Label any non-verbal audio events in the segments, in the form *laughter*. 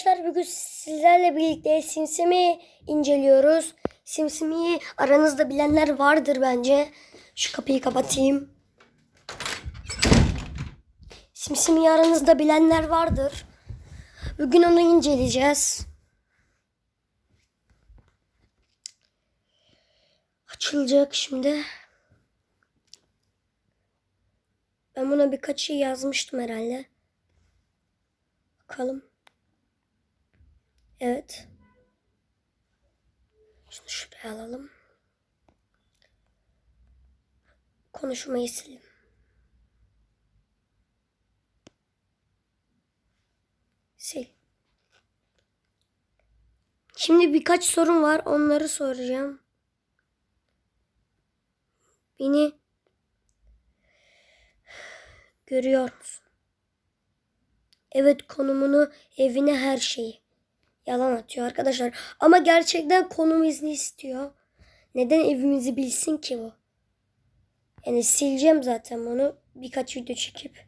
arkadaşlar bugün sizlerle birlikte Simsimi inceliyoruz. Simsimi'yi aranızda bilenler vardır bence. Şu kapıyı kapatayım. Simsimi'yi aranızda bilenler vardır. Bugün onu inceleyeceğiz. Açılacak şimdi. Ben buna birkaç şey yazmıştım herhalde. Bakalım. Evet. Şunu şuraya alalım. Konuşmayı silelim. Sil. Şimdi birkaç sorun var. Onları soracağım. Beni görüyor musun? Evet konumunu, evine her şeyi. Yalan atıyor arkadaşlar. Ama gerçekten konum izni istiyor. Neden evimizi bilsin ki bu? Yani sileceğim zaten bunu. Birkaç video çekip.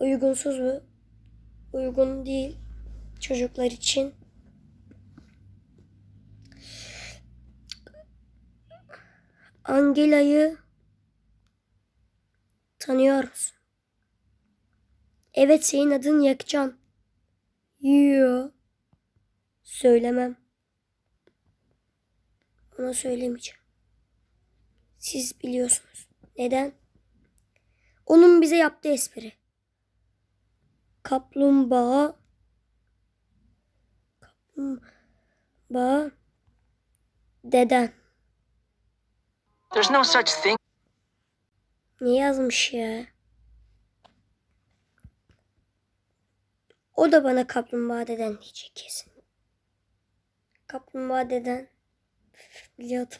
Uygunsuz mu? Uygun değil. Çocuklar için. Angela'yı tanıyor musun? Evet senin adın Yakcan. Yo. Söylemem. Ona söylemeyeceğim. Siz biliyorsunuz. Neden? Onun bize yaptığı espri. Kaplumbağa Kaplumbağa Deden. There's no such thing. Ne yazmış ya? O da bana kaplumbağa deden diyecek kesin. Kaplumbağa deden. Biliyordum.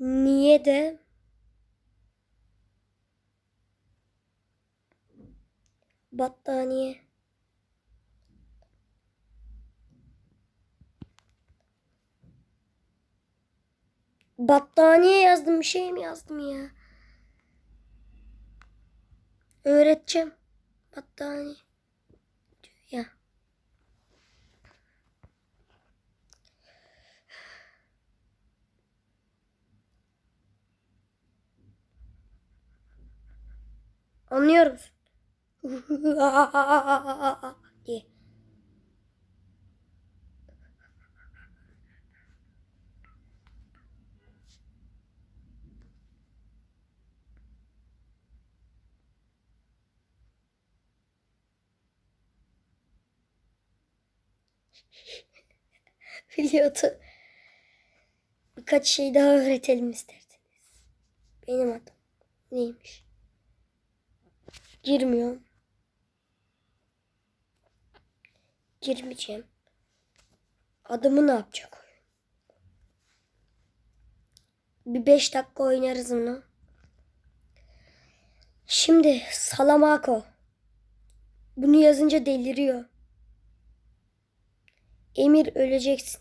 Niye de battaniye Battaniye yazdım bir şey mi yazdım ya? Öğreteceğim. Battaniye. diyor Ya. Anlıyor musun? *laughs* diye. *laughs* Biliyordu. Birkaç şey daha öğretelim isterdiniz. Benim adım neymiş? Girmiyorum. Girmeyeceğim. Adımı ne yapacak? Bir beş dakika oynarız bunu. Şimdi Salamako. Bunu yazınca deliriyor. Emir öleceksin.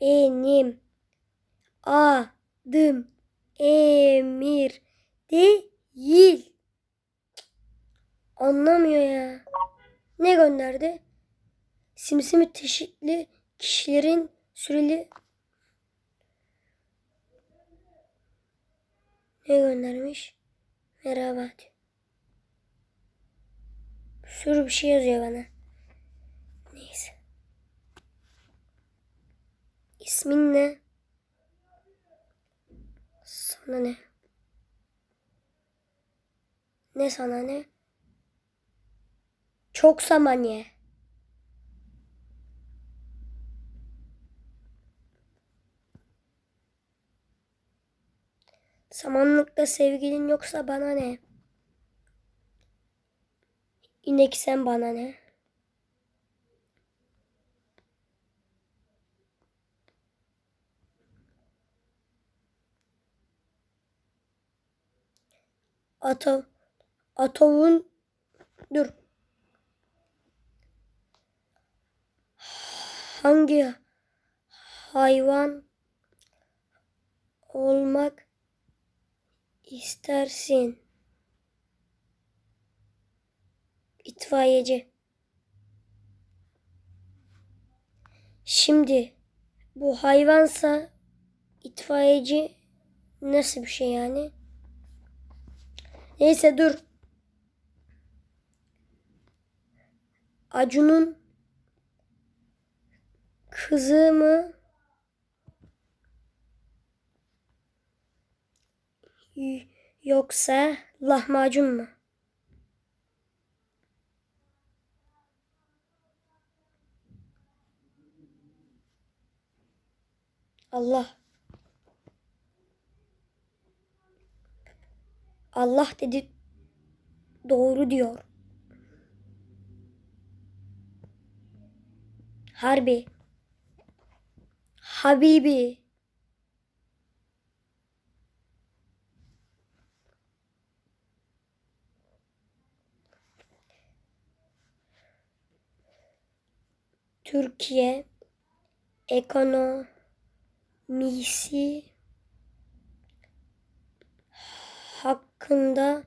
Benim adım Emir değil. Anlamıyor ya. Ne gönderdi? Simsimi çeşitli kişilerin süreli ne göndermiş? Merhaba diyor. Sürü bir şey yazıyor bana. Neyse. İsmin ne? Sana ne? Ne sana ne? Çok samanye. Samanlıkta sevgilin yoksa bana ne? İnek sen bana ne? Ata Atovun dur. Hangi hayvan olmak istersin? itfaiyeci. Şimdi bu hayvansa itfaiyeci nasıl bir şey yani? Neyse dur. Acun'un kızı mı? Yoksa lahmacun mu? Allah. Allah dedi doğru diyor. Harbi. Habibi. Türkiye ekonomisi hakkında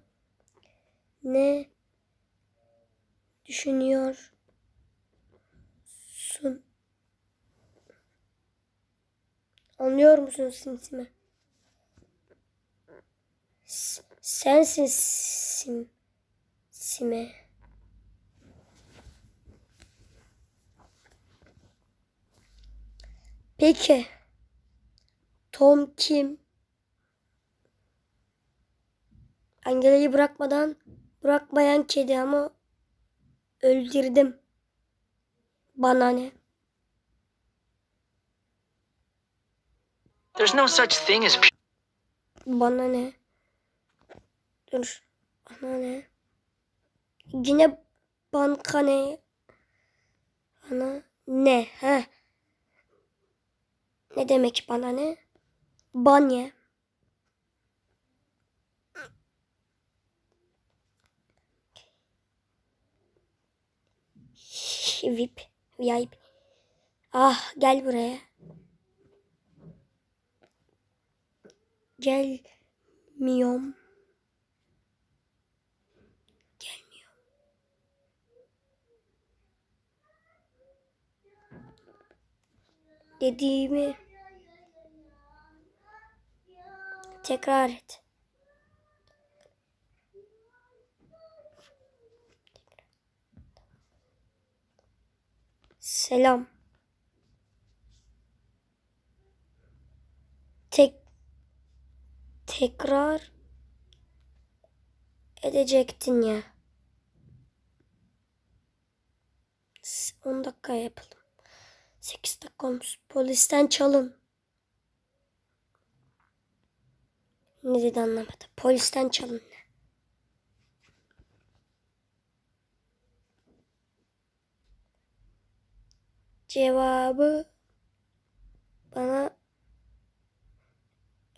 ne düşünüyorsun? Anlıyor musun simsime? S- sensin sim sime. Peki. Tom kim? Angela'yı bırakmadan bırakmayan kedi ama öldürdüm. Bana ne? There's no such thing as. Bana ne? Dur. Bana ne? Yine banka ne? Bana ne? He. Ne demek bana ne? Banye. VIP. VIP. Ah gel buraya. Gelmiyorum. Gelmiyor. Dediğimi tekrar et. Selam. Tek tekrar edecektin ya. S- 10 dakika yapalım. 8 dakika olmuş. Polisten çalın. Ne dedi anlamadım. Polisten çalın. Cevabı bana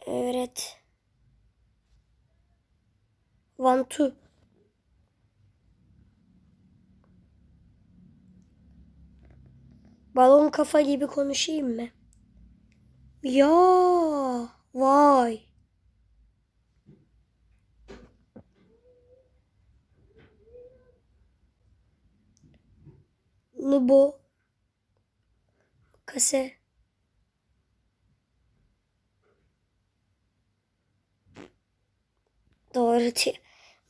öğret. One two. Balon kafa gibi konuşayım mı? Ya vay. Nubo. Kase. Doğru diyor.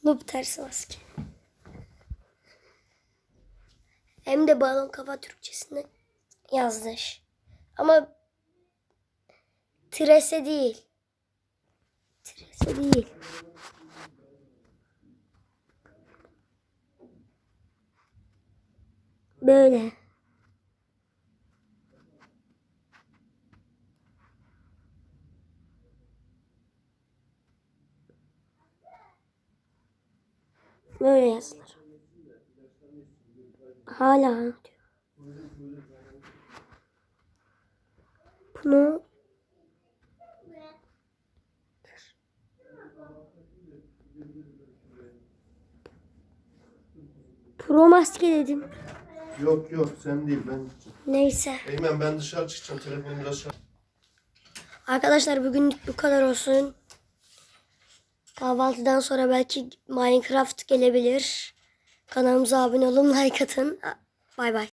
Noob tersi maske. Hem de balon kafa Türkçesinde yazmış. Ama trese değil. Trese değil. Böyle. Böyle yazılır. Hala anlatıyor. Bunu Pro maske dedim. Yok yok sen değil ben gideceğim. Neyse. Eymen ben dışarı çıkacağım telefonu biraz şarj. Arkadaşlar bugünlük bu kadar olsun. Kahvaltıdan sonra belki Minecraft gelebilir. Kanalımıza abone olun, like atın. Bay bay.